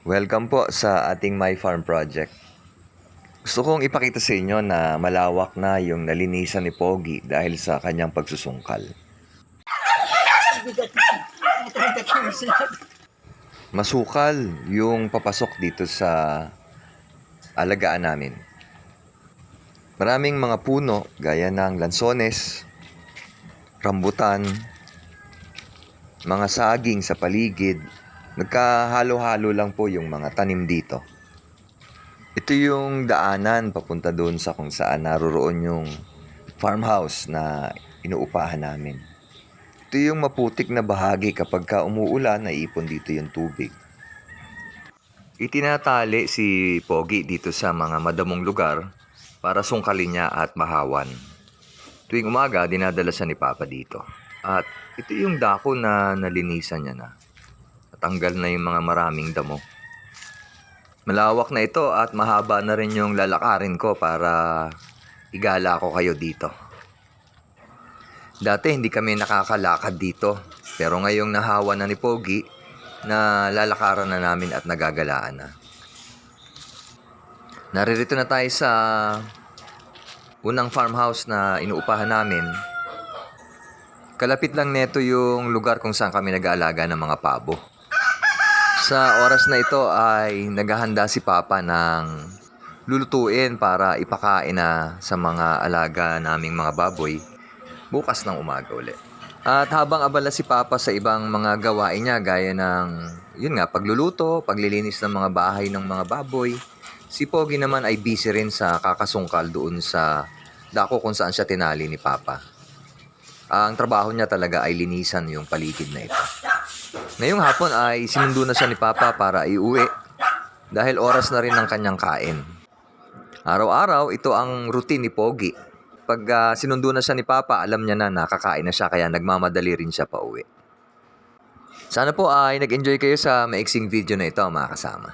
Welcome po sa ating My Farm Project. Gusto kong ipakita sa inyo na malawak na yung nalinisan ni Pogi dahil sa kanyang pagsusungkal. Masukal yung papasok dito sa alagaan namin. Maraming mga puno gaya ng lansones, rambutan, mga saging sa paligid. Nagkahalo-halo lang po yung mga tanim dito. Ito yung daanan papunta doon sa kung saan naroroon yung farmhouse na inuupahan namin. Ito yung maputik na bahagi kapag ka umuulan, naiipon dito yung tubig. Itinatali si Pogi dito sa mga madamong lugar para sungkalin niya at mahawan. Tuwing umaga, dinadala siya ni Papa dito. At ito yung dako na nalinisan niya na. Natanggal na yung mga maraming damo. Malawak na ito at mahaba na rin yung lalakarin ko para igala ko kayo dito. Dati hindi kami nakakalakad dito. Pero ngayong nahawa na ni Pogi, na lalakaran na namin at nagagalaan na. Naririto na tayo sa unang farmhouse na inuupahan namin. Kalapit lang neto yung lugar kung saan kami nag-aalaga ng mga pabo. Sa oras na ito ay naghahanda si Papa ng lulutuin para ipakain na sa mga alaga naming mga baboy bukas ng umaga ulit. At habang abala si Papa sa ibang mga gawain niya gaya ng, yun nga, pagluluto, paglilinis ng mga bahay ng mga baboy, si Pogi naman ay busy rin sa kakasungkal doon sa dako kung saan siya tinali ni Papa. Ang trabaho niya talaga ay linisan yung paligid na ito. Ngayong hapon ay sinundo na siya ni Papa para iuwi dahil oras na rin ng kanyang kain. Araw-araw, ito ang routine ni Pogi. Pag ah, sinundo na siya ni Papa, alam niya na nakakain na siya kaya nagmamadali rin siya pa uwi. Sana po ay nag-enjoy kayo sa maiksing video na ito mga kasama.